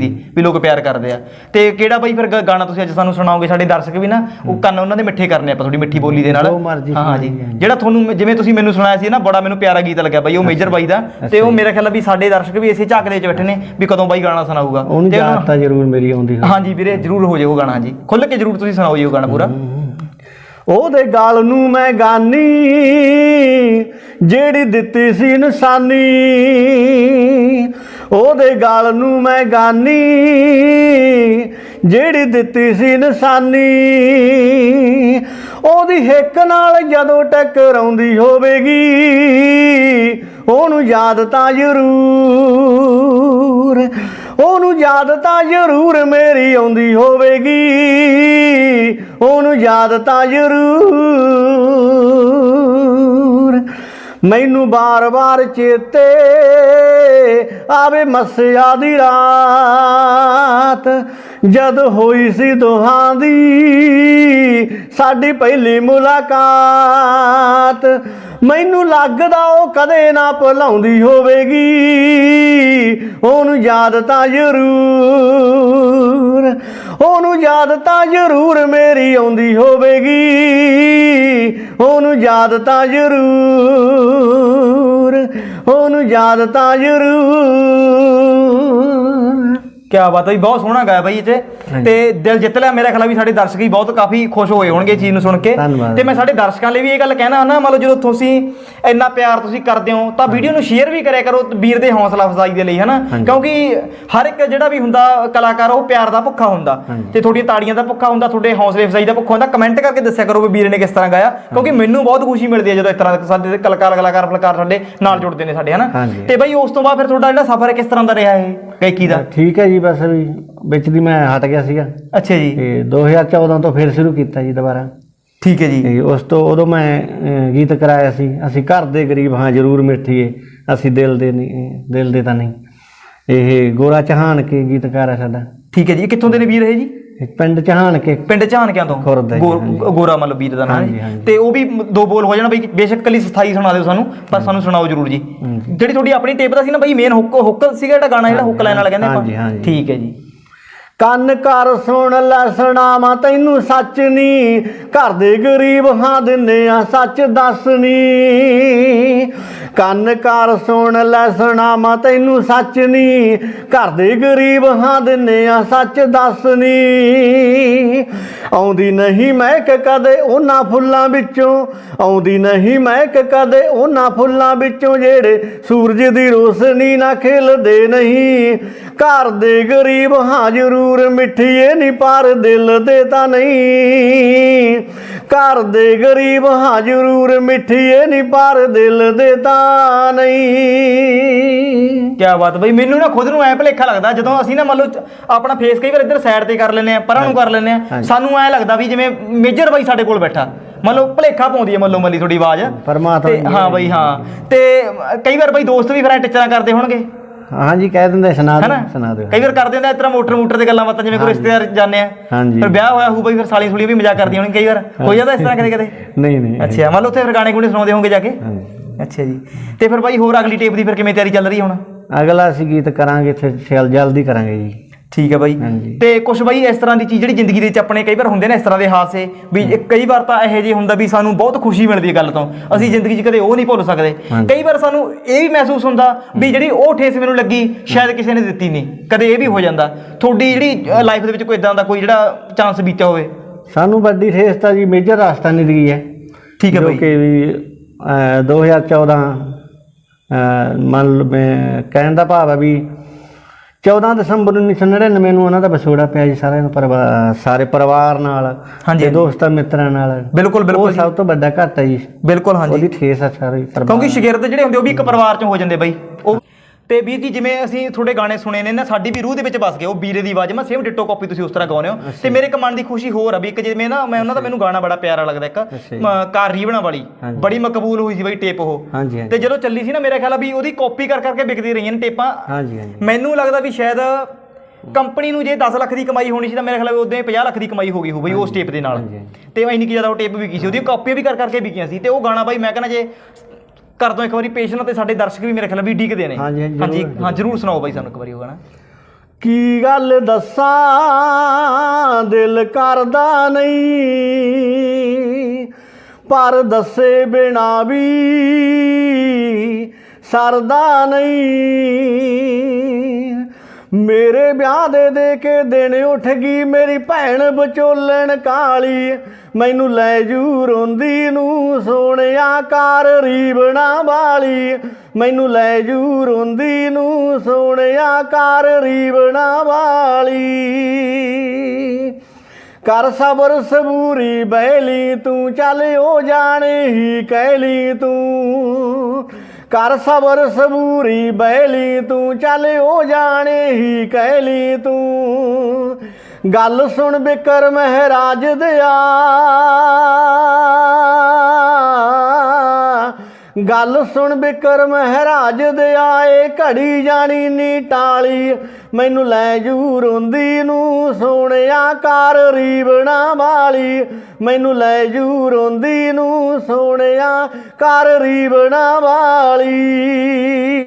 ਦੀ ਵੀ ਲੋਕ ਪਿਆਰ ਕਰਦੇ ਆ। ਤੇ ਕਿਹੜਾ ਬਾਈ ਫਿਰ ਗ- ਗਾਣਾ ਤੁਸੀਂ ਅੱਜ ਸਾਨੂੰ ਸੁਣਾਓਗੇ ਸਾਡੇ ਦਰਸ਼ਕ ਵੀ ਨਾ ਉਹ ਕੰਨ ਉਹਨਾਂ ਦੇ ਮਿੱਠੇ ਕਰਨੇ ਆਪਾਂ ਥੋੜੀ ਮਿੱਠੀ ਬੋਲੀ ਦੇ ਨਾਲ। ਜੋ ਮਰਜ਼ੀ ਹਾਂ ਹਾਂ ਜੀ ਜਿਹੜਾ ਤੁਹਾਨੂੰ ਜਿਵੇਂ ਤੁਸੀਂ ਮੈਨੂੰ ਸੁਣਾਇਆ ਸੀ ਨਾ ਬੜਾ ਮੈਨੂੰ ਪਿਆਰਾ ਗੀਤ ਲੱਗਿਆ ਬਾਈ ਉਹ ਮੇਜਰ ਬਾਈ ਦਾ। ਤੇ ਉਹ ਮੇਰਾ ਖਿਆਲ ਆ ਵੀ ਸਾਡੇ ਦਰਸ਼ਕ ਵੀ ਇਸੇ ਝਾਕ ਦੇ ਵਿੱਚ ਬੈਠੇ ਨੇ ਵੀ ਕਦੋਂ ਬਾਈ ਗਾਣਾ ਸੁਣਾਊਗਾ। ਉਹਨੂੰ ਤੇ ਉਹਨਾਂ- ਯਾਦ ਤਾਂ ਜ਼ਰੂਰ ਮੇਰੀ ਆਉਂਦੀ ਹੋਈ ਹਾਂਜੀ ਵੀਰੇ ਜਰੂਰ ਹੋ ਜਾਊਗਾ ਗਾਣਾ ਜੀ ਖੁੱਲ ਕੇ ਜਰੂਰ ਤੁਸੀਂ ਸੁਣਾਓ ਜੀ ਉਹ ਗਾਣਾ ਪੂਰਾ। ਉਹਦੇ ਗਾਲ ਨੂੰ ਮੈਂ ਗਾਨੀ ਜਿਹੜੀ ਦਿੱਤੀ ਸੀ ਨਿਸ਼ਾਨੀ ਉਹਦੇ ਗਾਲ ਨੂੰ ਮੈਂ ਗਾਨੀ, ਜਿਹੜੀ ਦਿੱਤੀ ਸੀ ਨਿਸ਼ਾਨੀ। ਉਹਦੀ ਹਿੱਕ ਨਾਲ ਜਦੋਂ ਟਕਰਾਉਂਦੀ ਹੋਵੇਗੀ, ਉਹਨੂੰ ਯਾਦ ਤਾਂ ਜ਼ਰੂਰ, ਉਹਨੂੰ ਯਾਦ ਤਾਂ ਜ਼ਰੂਰ ਮੇਰੀ ਆਉਂਦੀ ਹੋਵੇਗੀ, ਉਹਨੂੰ ਯਾਦ ਤਾਂ ਜ਼ਰੂਰ। ਮੈਨੂੰ ਬਾਰ-ਬਾਰ ਚੇਤੇ ਆਵੇ ਮਸਿਆ ਦੀ ਰਾਤ। ਜਦ ਹੋਈ ਸੀ ਦੋਹਾਂ ਦੀ ਸਾਡੀ ਪਹਿਲੀ ਮੁਲਾਕਾਤ। ਮੈਨੂੰ ਲੱਗਦਾ ਉਹ ਕਦੇ ਨਾ ਭੁਲਾਉਂਦੀ ਹੋਵੇਗੀ। ਉਹਨੂੰ ਯਾਦ ਤਾਂ ਜ਼ਰੂਰ ਉਹਨੂੰ ਯਾਦ ਤਾਂ ਜ਼ਰੂਰ ਮੇਰੀ ਆਉਂਦੀ ਹੋਵੇਗੀ। ਉਹਨੂੰ ਯਾਦ ਤਾਂ ਜ਼ਰੂਰ, ਉਹਨੂੰ ਯਾਦ ਤਾਂ ਜ਼ਰੂਰ। ਕੀ ਬਾਤ ਹੈ ਜੀ, ਬਹੁਤ ਸੋਹਣਾ ਗਾਇਆ ਬਾਈ ਇਹ 'ਚ। ਤੇ ਦਿਲ ਜਿੱਤ ਲਿਆ ਮੇਰੇ ਖਿਆਲ ਵੀ ਸਾਡੇ ਦਰਸ਼ਕ ਵੀ ਬਹੁਤ ਕਾਫੀ ਖੁਸ਼ ਹੋਏ ਹੋਣਗੇ ਇਹ ਚੀਜ਼ ਨੂੰ ਸੁਣ ਕੇ। ਧੰਨਵਾਦ। ਤੇ ਮੈਂ ਸਾਡੇ ਦਰਸ਼ਕਾਂ ਲਈ ਵੀ ਇਹ ਗੱਲ ਕਹਿਣਾ ਨਾ ਮੰਨ ਲਓ ਜਦੋਂ ਤੁਸੀਂ ਇੰਨਾ ਪਿਆਰ ਤੁਸੀਂ ਕਰਦੇ ਹੋ ਤਾਂ ਵੀਡੀਓ ਨੂੰ ਸ਼ੇਅਰ ਵੀ ਕਰਿਆ ਕਰੋ ਵੀਰ ਦੇ ਹੌਸਲਾ ਅਫਜ਼ਾਈ ਦੇ ਲਈ ਹਨਾ? ਕਿਉਂਕਿ ਹਰ ਇੱਕ ਜਿਹੜਾ ਵੀ ਹੁੰਦਾ ਕਲਾਕਾਰ ਉਹ ਪਿਆਰ ਦਾ ਭੁੱਖਾ ਹੁੰਦਾ। ਤੇ ਤੁਹਾਡੀਆਂ ਤਾੜੀਆਂ ਦਾ ਭੁੱਖਾ ਹੁੰਦਾ ਤੁਹਾਡੇ ਹੌਸਲੇ ਅਫਜ਼ਾਈ ਦਾ ਭੁੱਖਾ ਹੁੰਦਾ ਕਮੈਂਟ ਕਰਕੇ ਦੱਸਿਆ ਕਰੋ ਵੀ ਵੀਰ ਨੇ ਕਿਸ ਤਰ੍ਹਾਂ ਗਾਇਆ। ਕਿਉਂਕਿ ਮੈਨੂੰ ਬਹੁਤ ਖੁਸ਼ੀ ਮਿਲਦੀ ਹੈ ਜਦੋਂ ਇਸ ਤਰ੍ਹਾਂ ਦੇ ਸਾਡੇ ਕਲਾਕਾਰ ਕਲਾਕਾਰ ਫਲਕਾਰ ਸਾਡੇ ਨਾਲ ਜੁੜਦੇ ਨੇ ਸਾਡੇ ਹਨਾ? ਹਾਂਜੀ। ਤੇ ਬਾਈ ਉਸ ਤੋਂ ਬਾਅਦ ਫਿਰ ਤੁਹਾਡਾ ਜਿਹੜਾ ਸਫ਼ਰ ਹੈ ਕਿਸ ਤਰ੍ਹਾਂ ਦਾ ਰਿਹਾ ਇਹ? ਗਾਇਕੀ ਦਾ? ਠੀਕ ਹੈ ਜੀ ਬਸ ਵੀ ਵਿੱਚ ਦੀ ਮੈਂ ਹਟ ਗਿਆ ਸੀਗਾ। ਅੱਛਾ ਜੀ। ਤੇ 2014 ਤੋਂ ਫਿਰ ਸ਼ੁਰੂ ਕੀਤਾ ਜੀ ਦੁਬਾਰਾ। ਠੀਕ ਹੈ ਜੀ। ਤੇ ਉਸ ਤੋਂ ਉਦੋਂ ਮੈਂ ਗੀਤ ਕਰਾਇਆ ਸੀ। ਅਸੀਂ ਘਰ ਦੇ ਗਰੀਬ ਹਾਂ ਜ਼ਰੂਰ ਮਿੱਠੀਏ। ਅਸੀਂ ਦਿਲ ਦੇ ਨਹੀਂ ਦਿਲ ਦੇ ਤਾਂ ਨਹੀਂ। ਇਹ ਗੋਰਾ ਚਹਾਨ ਕੇ ਗੀਤਕਾਰ ਹੈ ਸਾਡਾ। ਠੀਕ ਹੈ ਜੀ। ਇਹ ਕਿੱਥੋਂ ਦੇ ਨੇ ਵੀਰ ਇਹ ਜੀ? ਪਿੰਡ ਚਹਾਨ ਕੇ। ਪਿੰਡ ਝਾਨਕਿਆਂ ਤੋਂ? ਖੁਰਦ ਹੈ ਜੀ, ਗੋ- ਗੋਰਾ ਮਤਲਬ ਵੀਰ ਦਾ ਨਾਮ ਹਾਂਜੀ, ਹੈ ਹਾਂਜੀ। ਤੇ ਉਹ ਵੀ ਮ- ਦੋ ਬੋਲ ਹੋ ਜਾਣਾ ਬਈ ਬੇਸ਼ੱਕ ਕੱਲੀ ਸਥਾਈ ਸੁਣਾ ਦਿਓ ਸਾਨੂੰ ਪਰ ਸਾਨੂੰ ਸੁਣਾਓ ਜਰੂਰ ਜੀ। ਜਿਹੜੀ ਤੁਹਾਡੀ ਆਪਣੀ ਟੇਪ ਦਾ ਸੀ ਨਾ ਬਈ ਮੇਨ ਹੁੱਕ ਹੁੱਕ ਸੀਗਾ ਜਿਹੜਾ ਗਾਣਾ ਜਿਹੜਾ ਹੁੱਕ ਲਾਈਨ ਵਾਲਾ ਕਹਿੰਦੇ ਹਾਂਜੀ, ਆਪਾਂ ਹਾਂਜੀ। ਠੀਕ ਹੈ ਜੀ। ਕੰਨ ਕਰ ਸੁਣ, ਲੈ ਸੁਣਾਵਾਂ, ਤੈਨੂੰ ਸੱਚ ਨੀ। ਘਰ ਦੇ ਗਰੀਬ ਹਾਂ ਦਿੰਨੇ ਆ, ਸੱਚ ਦੱਸਣੀ ਕੰਨ ਕਰ ਸੁਣ, ਲੈ ਸੁਣਾਵਾਂ, ਤੈਨੂੰ ਸੱਚ ਨੀ। ਘਰ ਦੇ ਗਰੀਬ ਹਾਂ ਦਿੰਨੇ ਆ, ਸੱਚ ਦੱਸਣੀ ਆਉਂਦੀ ਨਹੀਂ ਮਹਿਕ ਕਦੇ ਉਹਨਾਂ ਫੁੱਲਾਂ ਵਿੱਚੋਂ। ਆਉਂਦੀ ਨਹੀਂ ਮਹਿਕ ਕਦੇ ਉਹਨਾਂ ਫੁੱਲਾਂ ਵਿੱਚੋਂ। ਜਿਹੜੇ ਸੂਰਜ ਦੀ ਰੋਸ਼ਨੀ ਨਾ ਖਿਲਦੇ ਨਹੀਂ। ਘਰ ਦੇ ਗਰੀਬ ਹਾਂ ਜ਼ਰੂਰ ਮਿੱਠੀਏ ਨਹੀਂ ਪਰ ਦਿਲ ਦੇ ਤਾਂ ਨਹੀਂ। ਘਰ ਦੇ ਗਰੀਬ ਹਾਂ ਜ਼ਰੂਰ ਮਿੱਠੀਏ ਨਹੀਂ ਪਰ ਦਿਲ ਦੇ ਤਾਂ ਨਹੀਂ। ਕੀ ਬਾਤ ਬਈ ਮੈਨੂੰ ਨਾ ਖੁਦ ਨੂੰ ਐ ਭਲੇਖਾ ਲੱਗਦਾ ਜਦੋਂ ਅਸੀਂ ਨਾ ਮੰਨ ਲਓ ਆਪਣਾ ਫੇਸ ਕਈ ਵਾਰ ਇੱਧਰ ਸਾਈਡ ਤੇ ਕਰ ਲੈਨੇ ਆ ਪਰਾਂ ਨੂੰ ਕਰ ਲੈਨੇ ਆ ਸਾਨੂੰ ਐ ਲੱਗਦਾ ਵੀ ਜਿਵੇਂ ਮੇਜਰ ਬਾਈ ਸਾਡੇ ਕੋਲ ਬੈਠਾ ਮੰਨ ਲਓ ਭਲੇਖਾ ਪਾਉਂਦੀ ਹੈ ਮੱਲੋ ਮੱਲੀ ਤੁਹਾਡੀ ਆਵਾਜ਼। ਪਰਮਾਤਮਾ ਤੇ ਹਾਂ ਬਈ ਹਾਂ। ਤੇ ਕਈ ਵਾਰ ਬਈ ਦੋਸਤ ਵੀ ਫਿਰ ਟਿਚਰਾਂ ਕਰਦੇ ਹੋਣਗੇ। ਹਾਂਜੀ ਕਹਿ ਦਿੰਦੇ ਸੁਣਾ ਦਿਓ ਸੁਣਾ ਦਿਓ। ਕਈ ਵਾਰ ਆ ਇਸ ਤਰ੍ਹਾਂ ਮੋਟਰ ਮੋਟਰ ਦੇ ਗੱਲਾਂ ਬਾਤਾਂ ਜਿਵੇਂ ਕੋਈ ਰਿਸ਼ਤੇਦਾਰ ਜਾਂਦੇ ਆ ਫਿਰ ਵਿਆਹ ਹੋਇਆ ਹੋਊ ਬਈ ਫਿਰ ਸਾਲੀ ਸੁਲੀ ਵੀ ਮਜ਼ਾਕ ਕਰਦੀਆਂ ਹੋਣਗੀਆਂ ਕਈ ਵਾਰ। ਹੋ ਜਾਂਦਾ ਇਸ ਤਰ੍ਹਾਂ ਕਦੇ ਕਦੇ ਨਹੀਂ ਨਹੀਂ ਅੱਛਾ ਮੰਨ ਲਓ ਉੱਥੇ ਫਿਰ ਗਾਣੇ ਗੁਣੇ ਸੁਣਾਉਂਦੇ ਹੋਵੋਗੇ ਜਾ ਕੇ? ਅੱਛਾ ਜੀ। ਤੇ ਫਿਰ ਬਾਈ ਹੋਰ ਅਗਲੀ ਟੇਪ ਦੀ ਫਿਰ ਕਿਵੇਂ ਤਿਆਰੀ ਚੱਲ ਰਹੀ ਹੁਣ? ਅਗਲਾ ਅਸੀਂ ਗੀਤ ਕਰਾਂਗੇ ਛੇਲ ਜਲਦੀ ਕਰਾਂਗੇ ਜੀ। ਠੀਕ ਹੈ ਬਾਈ। ਤੇ ਕੁਝ ਬਾਈ ਇਸ ਤਰ੍ਹਾਂ ਦੀ ਚੀਜ਼ ਜਿਹੜੀ ਜ਼ਿੰਦਗੀ ਦੇ ਵਿੱਚ ਆਪਣੇ ਕਈ ਵਾਰ ਹੁੰਦੇ ਨੇ ਇਸ ਤਰ੍ਹਾਂ ਦੇ ਹਾਦਸੇ ਵੀ ਕਈ ਵਾਰ ਤਾਂ ਇਹੋ ਜਿਹੇ ਹੁੰਦਾ ਵੀ ਸਾਨੂੰ ਬਹੁਤ ਖੁਸ਼ੀ ਮਿਲਦੀ ਹੈ ਗੱਲ ਤੋਂ। ਅਸੀਂ ਜ਼ਿੰਦਗੀ 'ਚ ਕਦੇ ਉਹ ਨਹੀਂ ਭੁੱਲ ਸਕਦੇ। ਕਈ ਵਾਰ ਸਾਨੂੰ ਇਹ ਵੀ ਮਹਿਸੂਸ ਹੁੰਦਾ ਵੀ ਜਿਹੜੀ ਉਹ ਠੇਸ ਮੈਨੂੰ ਲੱਗੀ ਸ਼ਾਇਦ ਕਿਸੇ ਨੇ ਦਿੱਤੀ ਨਹੀਂ। ਕਦੇ ਇਹ ਵੀ ਹੋ ਜਾਂਦਾ। ਤੁਹਾਡੀ ਜਿਹੜੀ ਲਾਈਫ ਦੇ ਵਿੱਚ ਕੋਈ ਇਦਾਂ ਦਾ ਕੋਈ ਜਿਹੜਾ ਚਾਂਸ ਬੀਤਿਆ ਹੋਵੇ? ਸਾਨੂੰ ਵੱਡੀ ਠੇਸ ਤਾਂ ਜੀ ਮੇਜਰ ਰਾਜਸਥਾਨੀ ਦੀ ਹੈ। ਠੀਕ ਹੈ ਬਾਈ। ਕਿ ਵੀ ਅਹ, 2014 ਅਹ, ਮੰਨ ਲਓ ਮੈਂ ਕਹਿਣ ਦਾ ਭਾਵ ਹੈ ਵੀ 14 ਦਸੰਬਰ 1999 ਨੂੰ ਉਹਨਾਂ ਦਾ ਵਿਛੋੜਾ ਪਿਆ ਜੀ ਸਾਰਿਆਂ ਨੂੰ ਪਰਿਵਾਰ ਸਾਰੇ ਪਰਿਵਾਰ ਨਾਲ ਹਾਂਜੀ, ਤੇ ਦੋਸਤਾਂ ਮਿੱਤਰਾਂ ਨਾਲ। ਬਿਲਕੁਲ ਉਹ ਬਿਲਕੁਲ ਸਭ ਤੋਂ ਵੱਡਾ ਘਾਟ ਹੈ ਜੀ। ਬਿਲਕੁਲ ਹਾਂਜੀ। ਉਹਦੀ ਠੇਸ ਆ ਸਾਰੀ ਪਰਿਵਾਰ ਕਿਉਂਕਿ ਸ਼ਾਗਿਰਦ ਜਿਹੜੇ ਹੁੰਦੇ ਉਹ ਵੀ ਇੱਕ ਪਰਿਵਾਰ ਚੋਂ ਹੋ ਜਾਂਦੇ ਬਾਈ। ਉਹ ਤੇ ਵੀਰ ਜੀ ਜਿਵੇਂ ਅਸੀਂ ਤੁਹਾਡੇ ਗਾਣੇ ਸੁਣੇ ਨੇ ਨਾ ਸਾਡੀ ਵੀ ਰੂਹ ਦੇ ਵਿੱਚ ਵਸ ਗਏ ਉਹ ਵੀਰੇ ਦੀ ਆਵਾਜ਼ ਮੈਂ ਸੇਮ ਡਿਟੋ ਕਾਪੀ ਤੁਸੀਂ ਉਸ ਤਰ੍ਹਾਂ ਗਾਉਂਦੇ ਹੋ। ਤੇ ਮੇਰੇ ਇੱਕ ਮਨ ਦੀ ਖੁਸ਼ੀ ਹੋਰ ਆ ਵੀ ਇੱਕ ਜਿਵੇਂ ਨਾ ਮੈਂ ਉਹਨਾਂ ਦਾ ਮੈਨੂੰ ਗਾਣਾ ਬੜਾ ਪਿਆਰਾ ਲੱਗਦਾ ਇੱਕ ਕਾਰ ਰੀਵਣਾ ਵਾਲੀ ਬੜੀ ਮਕਬੂਲ ਹੋਈ ਸੀ ਬਾਈ ਟੇਪ ਉਹ। ਹਾਂਜੀ ਤੇ ਜਦੋਂ ਚੱਲੀ ਸੀ ਨਾ ਮੇਰਾ ਖਿਆਲ ਆ ਵੀ ਉਹਦੀ ਕਾਪੀ ਕਰ ਕਰਕੇ ਵਿਕਦੀ ਰਹੀਆਂ ਨੇ ਟੇਪਾਂ। ਹਾਂਜੀ ਹਾਂਜੀ। ਮੈਨੂੰ ਲੱਗਦਾ ਵੀ ਸ਼ਾਇਦ ਕੰਪਨੀ ਨੂੰ ਜੇ 10 ਲੱਖ ਦੀ ਕਮਾਈ ਹੋਣੀ ਸੀ ਤਾਂ ਮੇਰੇ ਖਿਆਲ ਉਦੋਂ 50 ਲੱਖ ਦੀ ਕਮਾਈ ਹੋ ਗਈ ਹੋ ਬਈ ਉਸ ਟੇਪ ਦੇ ਨਾਲ। ਤੇ ਇੰਨੀ ਕਿ ਜ਼ਿਆਦਾ ਉਹ ਟੇਪ ਵਿਕੀ ਸੀ ਉਹਦੀ ਕਾਪੀਆਂ ਵੀ ਕਰ ਕਰਕੇ ਵਿਕੀਆਂ ਸੀ। ਤੇ ਉਹ ਗਾਣਾ ਬਾਈ ਮੈਂ ਕਹਿੰਦਾ ਜੇ ਕਰ ਦੋ ਇੱਕ ਵਾਰੀ ਪੇਸ਼ ਨਾ ਤੇ ਸਾਡੇ ਦਰਸ਼ਕ ਵੀ ਮੇਰੇ ਖਿਆਲ ਵੀ ਡੀਕਦੇ ਨੇ। ਹਾਂਜੀ, ਹਾਂਜੀ, ਜ਼ਰੂਰ। ਹਾਂ ਜਰੂਰ ਸੁਣਾਓ ਬਾਈ ਸਾਨੂੰ ਇੱਕ ਵਾਰੀ ਉਹ ਗਾਣਾ। ਕੀ ਗੱਲ ਦੱਸਾਂ ਦਿਲ ਕਰਦਾ ਨਹੀਂ ਪਰ ਦੱਸੇ ਬਿਨਾ ਵੀ ਸਰਦਾ ਨਹੀਂ। ਮੇਰੇ ਵਿਆਹ ਦੇ ਦੇ ਕੇ ਦਿਨ ਉੱਠ ਗਈ ਮੇਰੀ ਭੈਣ ਬਚੋਲਣ ਕਾਲੀ। ਮੈਨੂੰ ਲੈ ਜੂ ਰੋਂਦੀ ਨੂੰ ਸੋਹਣਿਆ ਕਾਰ ਰੀਬਣਾ ਵਾਲੀ। ਮੈਨੂੰ ਲੈ ਜੂ ਰੋਂਦੀ ਨੂੰ ਸੋਹਣਿਆ ਕਾਰ ਰੀਬਣਾ ਵਾਲੀ। ਕਰ ਸਬਰ ਸਬੂਰੀ ਬੈਲੀ ਤੂੰ ਚੱਲ, ਉਹ ਜਾਣੇ ਹੀ ਕਹਿ ਕਹਿਲੀ ਤੂੰ। ਕਰ ਸਬਰ ਸਬੂਰੀ ਬੈਲੀ ਤੂੰ, ਚੱਲ ਉਹ ਜਾਣੇ ਹੀ ਕਹਿਲੀ ਤੂੰ। ਗੱਲ ਸੁਣ ਬਿਕਰ ਮਹਾਰਾਜ ਦਿਆ। ਗੱਲ ਸੁਣ ਬਿਕਰ ਮਹਾਰਾਜ ਦੇ ਆਏ, ਘੜੀ ਜਾਣੀ ਨੀ ਟਾਲੀ। ਮੈਨੂੰ ਲੈ ਜੂ ਰੋਂਦੀ ਨੂੰ ਸੋਹਣਿਆ ਕਰ ਰੀਬਣਾ ਵਾਲੀ। ਮੈਨੂੰ ਲੈ ਜੂ ਰੋਂਦੀ ਨੂੰ ਸੋਹਣਿਆ ਕਾਰ ਰੀਬਣਾ ਵਾਲੀ।